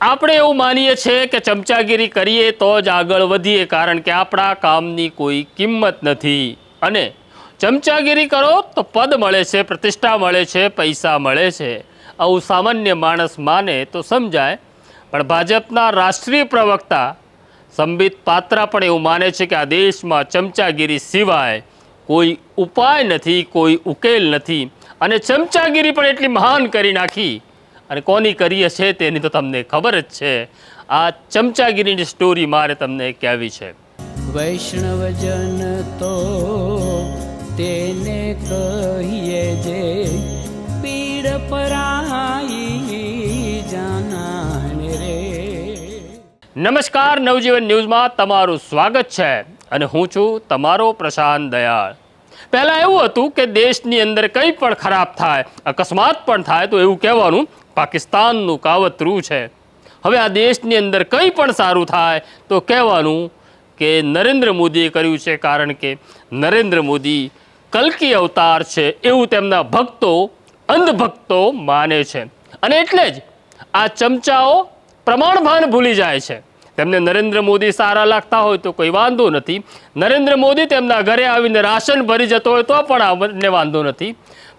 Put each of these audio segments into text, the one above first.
આપણે એવું માનીએ છીએ કે ચમચાગીરી કરીએ તો જ આગળ વધીએ, કારણ કે આપણા કામની કોઈ કિંમત નથી. અને ચમચાગીરી કરો તો પદ મળે છે, પ્રતિષ્ઠા મળે છે, પૈસા મળે છે. આવું સામાન્ય માણસ માને તો સમજાય. પણ ભાજપના રાષ્ટ્રીય પ્રવક્તા સંબિત પાત્રા પણ એવું માને છે કે આ દેશમાં ચમચાગીરી સિવાય કોઈ ઉપાય નથી, કોઈ ઉકેલ નથી. અને ચમચાગીરી પણ એટલી મહાન કરી નાખી અને કોની કરીએ છે તેની તો તમને ખબર જ છે. આ ચમચાગીરીની સ્ટોરી મારે તમને કહેવી છે. વૈષ્ણવજન તો તેને કહીએ જે પીડ પરાઈ જાનાને રે. નમસ્કાર નવજીવન ન્યૂઝમાં તમારું સ્વાગત છે અને હું છું તમારો પ્રશાંત દયાળ. પહેલાં એવું હતું કે દેશની અંદર કંઈ પણ ખરાબ થાય અકસ્માત પણ થાય તો એવું કહેવાનું પાકિસ્તાનનું કાવતરું છે. હવે આ દેશની અંદર કંઈ પણ સારું થાય તો કહેવાનું કે નરેન્દ્ર મોદીએ કર્યું છે કારણ કે નરેન્દ્ર મોદી કલ્કી અવતાર છે એવું તેમના ભક્તો, અંધભક્તો માને છે. અને એટલે જ આ ચમચાઓ પ્રમાણભાન ભૂલી જાય છે. તેમને નરેન્દ્ર મોદી સારા લાગતા હોય તો કોઈ વાંધો નથી. નરેન્દ્ર મોદી તેમના ઘરે આવીને રાશન ભરી જતો હોય તો પણ આપણને વાંધો નથી.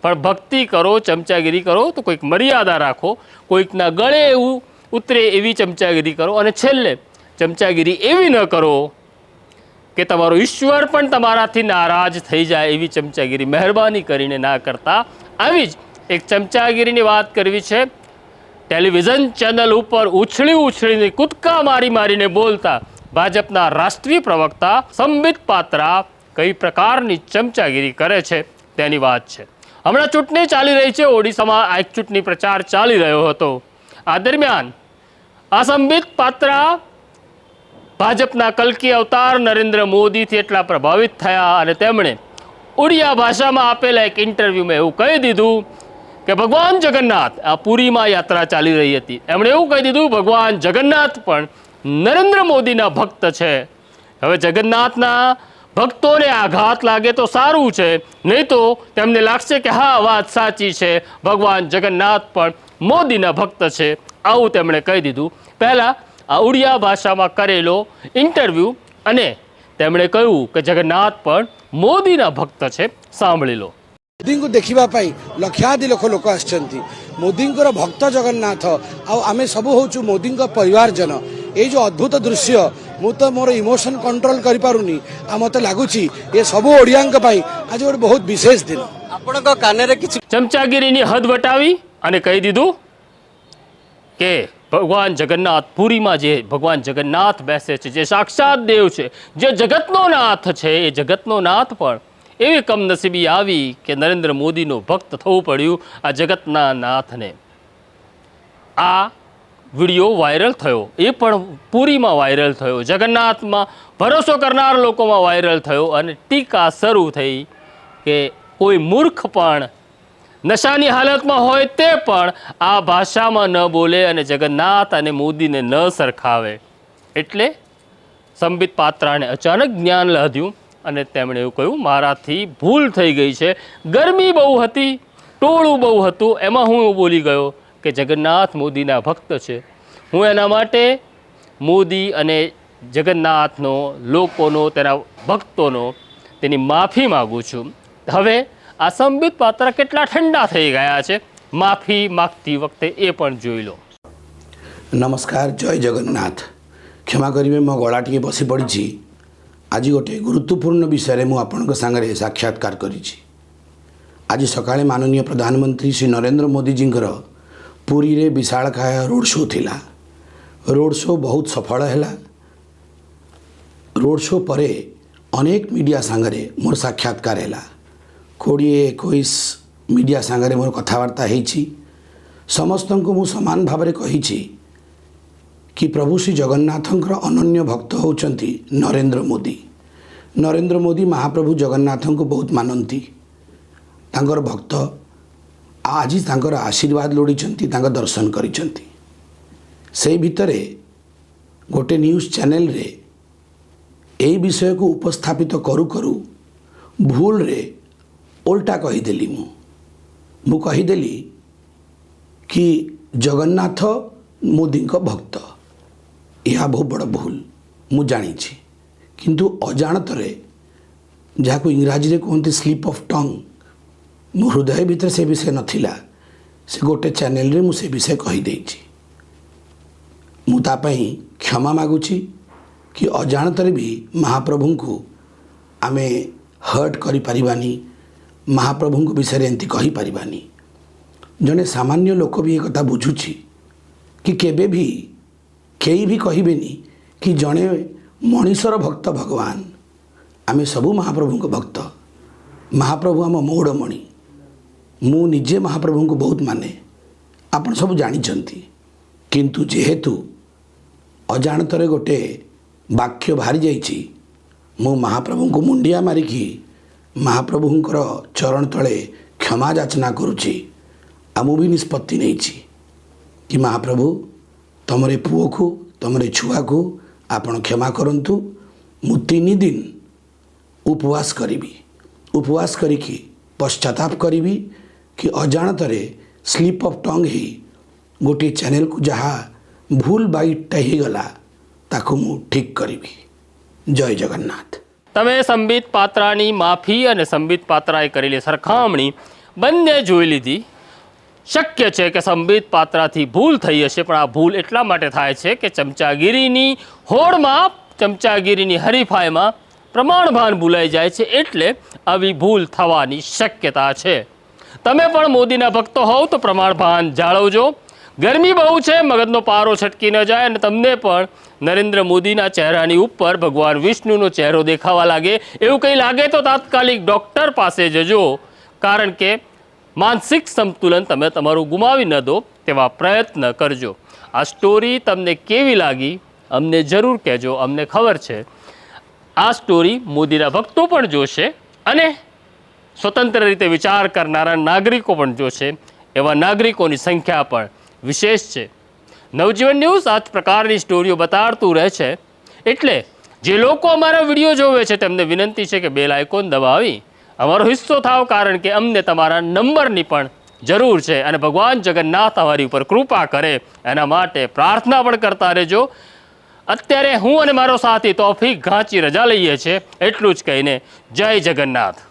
પણ ભક્તિ કરો, ચમચાગીરી કરો, તો કોઈક મર્યાદા રાખો, કોઈકના ગળે એવું ઉતરે એવી ચમચાગીરી કરો. અને છેલ્લે, ચમચાગીરી એવી ન કરો કે તમારો ઈશ્વર પણ તમારાથી નારાજ થઈ જાય એવી ચમચાગીરી મહેરબાની કરીને ના કરતા. આવી જ એક ચમચાગીરીની વાત કરવી છે. ટેલિવિઝન ચેનલ ઉપર ઉછળી ઉછળીને કૂદકા મારી મારીને બોલતા ભાજપના રાષ્ટ્રીય પ્રવક્તા સંબિત પાત્રા કઈ પ્રકારની ચમચાગીરી કરે છે? તેની વાત છે. હમણાં ચૂંટણી ચાલી રહી છે. ઓડિશામાં આ ચૂંટણી પ્રચાર ચાલી રહ્યો હતો. આ દરમિયાન આ સંબિત પાત્રા ભાજપના કલકી અવતાર નરેન્દ્ર મોદીથી એટલા પ્રભાવિત થયા અને તેમણે ઉડિયા ભાષામાં આપેલા એક ઇન્ટરવ્યૂમાં એવું કહી દીધું કે ભગવાન જગન્નાથ, આ પુરીમાં યાત્રા ચાલી રહી હતી. એમણે એવું કહી દીધું, ભગવાન જગન્નાથ પણ નરેન્દ્ર મોદીના ભક્ત છે. હવે જગન્નાથના ભક્તોને આઘાત લાગે તો સારું છે, નહીં તો તેમને લાગશે કે હા, વાત સાચી છે. ભગવાન જગન્નાથ પણ મોદીના ભક્ત છે. આવું તેમણે કહી દીધું. પહેલાં આ ઉડિયા ભાષામાં કરેલો ઇન્ટરવ્યૂ અને તેમણે કહ્યું કે જગન્નાથ પણ મોદીના ભક્ત છે. સાંભળી લો. મોદીଙ୍କୁ ଦେଖିବା ପାଇଁ ଲକ୍ଷାଧିକ ଲୋକ ଆସିଛନ୍ତି। ମୋଦିଙ୍କର ଭକ୍ତ ଜଗନ୍ନାଥ, ଆଉ ଆମେ ସବୁ ହେଉଛୁ ମୋଦିଙ୍କ ପରିବାରଜନ। ଏଇ ଯେଉଁ ଅଦ୍ଭୁତ ଦୃଶ୍ୟ ମୁଁ ତ ମୋର ଇମୋସନ କଣ୍ଟ୍ରୋଲ କରିପାରୁନି ଆଉ ମତେ ଲାଗୁଛି ଏ ସବୁ ଓଡ଼ିଆଙ୍କ ପାଇଁ ଆଜି ଗୋଟେ ବହୁତ ବିଶେଷ ଦିନ ଆପଣଙ୍କ କାନରେ କିଛି ચમચાગીરીની હદ વટાવી અને કહી દીધું કે ભગવાન જગન્નાથ પુરીમાં જે ભગવાન જગન્નાથ બેસે છે જે સાક્ષાત દેવ છે જે જગતનો નાથ છે એ જગતનો નાથ પણ એવી કમનસીબી આવી કે નરેન્દ્ર મોદીનો ભક્ત થવું પડ્યું આ જગતના નાથને આ વીડિયો વાયરલ થયો. એ પણ પુરીમાં વાયરલ થયો. જગન્નાથમાં ભરોસો કરનાર લોકોમાં વાયરલ થયો અને ટીકા શરૂ થઈ કે કોઈ મૂર્ખ પણ નશાની હાલતમાં હોય તે પણ આ ભાષામાં ન બોલે અને જગન્નાથ અને મોદીને ન સરખાવે. એટલે સંબિત પાત્રાને અચાનક જ્ઞાન લાધ્યું અને તેમણે એવું કહ્યું, મારાથી ભૂલ થઈ ગઈ છે. ગરમી બહુ હતી, ટોળું બહુ હતું, એમાં હું એવું બોલી ગયો. કે જગન્નાથ મોદીના ભક્ત છે હું એના માટે મોદી અને જગન્નાથનો લોકોનો તેના ભક્તોનો તેની માફી માગું છું હવે આ સંબિત પાત્ર કેટલા ઠંડા થઈ ગયા છે માફી માગતી વખતે એ પણ જોઈ લો ନମସ୍କାର ଜୟ ଜଗନ୍ନାଥ କ୍ଷମା କରିବେ ମୋ ଗଳା ଟିକେ ବସି ପଡ଼ିଛି ଆଜି ଗୋଟିଏ ଗୁରୁତ୍ୱପୂର୍ଣ୍ଣ ବିଷୟରେ ମୁଁ ଆପଣଙ୍କ ସାଙ୍ଗରେ ସାକ୍ଷାତକାର କରିଛି ଆଜି ସକାଳେ ମାନନୀୟ ପ୍ରଧାନମନ୍ତ୍ରୀ ଶ୍ରୀ ନରେନ୍ଦ୍ର ମୋଦିଜୀଙ୍କର ପୁରୀରେ रे विशाल ଶୋ ଥିଲା शो ଶୋ ବହୁତ ସଫଳ ହେଲା सफल ଶୋ ପରେ ଅନେକ ମିଡ଼ିଆ ସାଙ୍ଗରେ ମୋର सागर ହେଲା କୋଡ଼ିଏ ଏକୋଇଶ ମିଡ଼ିଆ ସାଙ୍ଗରେ ମୋର କଥାବାର୍ତ୍ତା ହୋଇଛି ସମସ୍ତଙ୍କୁ ମୁଁ ସମାନ ଭାବରେ କହିଛି କି ପ୍ରଭୁ कही कि प्रभु श्री जगन्नाथर अन्य भक्त होती नरेन्द्र मोदी नरेन्द्र मोदी महाप्रभु जगन्नाथ को ଆଜି ତାଙ୍କର ଆଶୀର୍ବାଦ ଲୋଡ଼ିଛନ୍ତି ତାଙ୍କ ଦର୍ଶନ କରିଛନ୍ତି। ସେଇ ଭିତରେ ଗୋଟେ ନ୍ୟୁଜ୍ ଚ୍ୟାନେଲରେ ଏଇ ବିଷୟକୁ ଉପସ୍ଥାପିତ କରୁ କରୁ ଭୁଲରେ ଓଲଟା କହିଦେଲି ମୁଁ। ମୁଁ କହିଦେଲି କି ଜଗନ୍ନାଥ ମୋଦିଙ୍କ ଭକ୍ତ। ଏହା ବହୁ ବଡ଼ ଭୁଲ ମୁଁ ଜାଣିଛି। କିନ୍ତୁ ଅଜାଣତରେ ଯାହାକୁ ଇଂରାଜୀରେ କୁହନ୍ତି ସ୍ଲିପ୍ ଅଫ୍ ଟଙ୍ଗ୍ ମୋ ହୃଦୟ ଭିତରେ ସେ ବିଷୟ ନଥିଲା ସେ ଗୋଟେ ଚ୍ୟାନେଲରେ ମୁଁ ସେ ବିଷୟ କହିଦେଇଛି ମୁଁ ତା ପାଇଁ କ୍ଷମା ମାଗୁଛି କି ଅଜାଣତରେ ବି ମହାପ୍ରଭୁଙ୍କୁ ଆମେ ହର୍ଟ କରିପାରିବାନି ମହାପ୍ରଭୁଙ୍କ ବିଷୟରେ ଏମିତି କହିପାରିବାନି ଜଣେ ସାମାନ୍ୟ ଲୋକ ବି ଏ କଥା ବୁଝୁଛି କି କେବେ ବି କେହି ବି କହିବେନି କି ଜଣେ ମଣିଷର ଭକ୍ତ ଭଗବାନ ଆମେ ସବୁ ମହାପ୍ରଭୁଙ୍କ ଭକ୍ତ ମହାପ୍ରଭୁ ଆମ ମୌଡ଼ମଣି ମୁଁ ନିଜେ ମହାପ୍ରଭୁଙ୍କୁ ବହୁତ ମାନେ। ଆପଣ ସବୁ ଜାଣିଛନ୍ତି। କିନ୍ତୁ ଯେହେତୁ ଅଜାଣତରେ ଗୋଟେ ବାକ୍ୟ ବାହାରି ଯାଇଛି ମୁଁ ମହାପ୍ରଭୁଙ୍କୁ ମୁଣ୍ଡିଆ ମାରିକି ମହାପ୍ରଭୁଙ୍କର ଚରଣ ତଳେ କ୍ଷମା ଯାଚନା କରୁଛି। ଆଉ ମୁଁ ବି ନିଷ୍ପତ୍ତି ନେଇଛି କି ମହାପ୍ରଭୁ ତମର ପୁଅକୁ ତମର ଛୁଆକୁ ଆପଣ କ୍ଷମା କରନ୍ତୁ। ମୁଁ ତିନି ଦିନ ଉପବାସ କରିବି। ଉପବାସ କରିକି ପଶ୍ଚାତାପ କରିବି। କି ଅଜାଣତରେ ସ୍ଲିପ୍ ଅଫ୍ ଟଙ୍ଗ୍ ହେଇ ଗୋଟିଏ ଚ୍ୟାନେଲକୁ ଯାହା ଭୁଲ ବାଇଟ୍ଟା ହେଇଗଲା ତାକୁ ମୁଁ ଠିକ୍ କରିବି ଜୟ ଜଗନ୍ନାଥ તમે સંબિત પાત્રાની માફી અને સંબિત પાત્રાએ કરેલી સરખામણી બંને જોઈ લીધી શક્ય છે કે સંબિત પાત્રાથી ભૂલ થઈ હશે પણ આ ભૂલ એટલા માટે થાય છે કે ચમચાગીરીની હોડમાં ચમચાગીરીની હરીફાઈમાં પ્રમાણભાન ભૂલાઈ જાય છે એટલે આવી ભૂલ થવાની શક્યતા છે તમે પણ મોદીના ભક્તો હોવ તો પ્રમાણભાન જાળવજો. ગરમી બહુ છે, મગજનો પારો છટકી ન જાય અને તમને પણ નરેન્દ્ર મોદીના ચહેરાની ઉપર ભગવાન વિષ્ણુનો ચહેરો દેખાવા લાગે. એવું કંઈ લાગે તો તાત્કાલિક ડૉક્ટર પાસે જજો. કારણ કે માનસિક સંતુલન તમે તમારું ગુમાવી ન દો તેવા પ્રયત્ન કરજો. આ સ્ટોરી તમને કેવી લાગી અમને જરૂર કહેજો, અમને ખબર છે. આ સ્ટોરી મોદીના ભક્તો પણ જોશે અને સ્વતંત્ર રીતે વિચાર કરનારા નાગરિકો પણ જો છે, એવા નાગરિકોની સંખ્યા પણ વિશેષ છે. નવજીવન ન્યૂઝ આ પ્રકારની સ્ટોરીઓ બતાડતું રહે છે. એટલે જે લોકો અમારા વીડિયો જોવે છે, તેમને વિનંતી છે કે બેલ આઇકોન દબાવી. અમારો હિસ્સો થાવ કારણ કે અમને તમારા નંબરની પણ જરૂર છે અને ભગવાન જગન્નાથ અમારી ઉપર કૃપા કરે, એના માટે પ્રાર્થના પણ કરતા રહેજો. અત્યારે હું અને મારો સાથી તોફીક ઘાંચી રજા લઈએ છીએ, એટલું જ કહીને જય જગન્નાથ.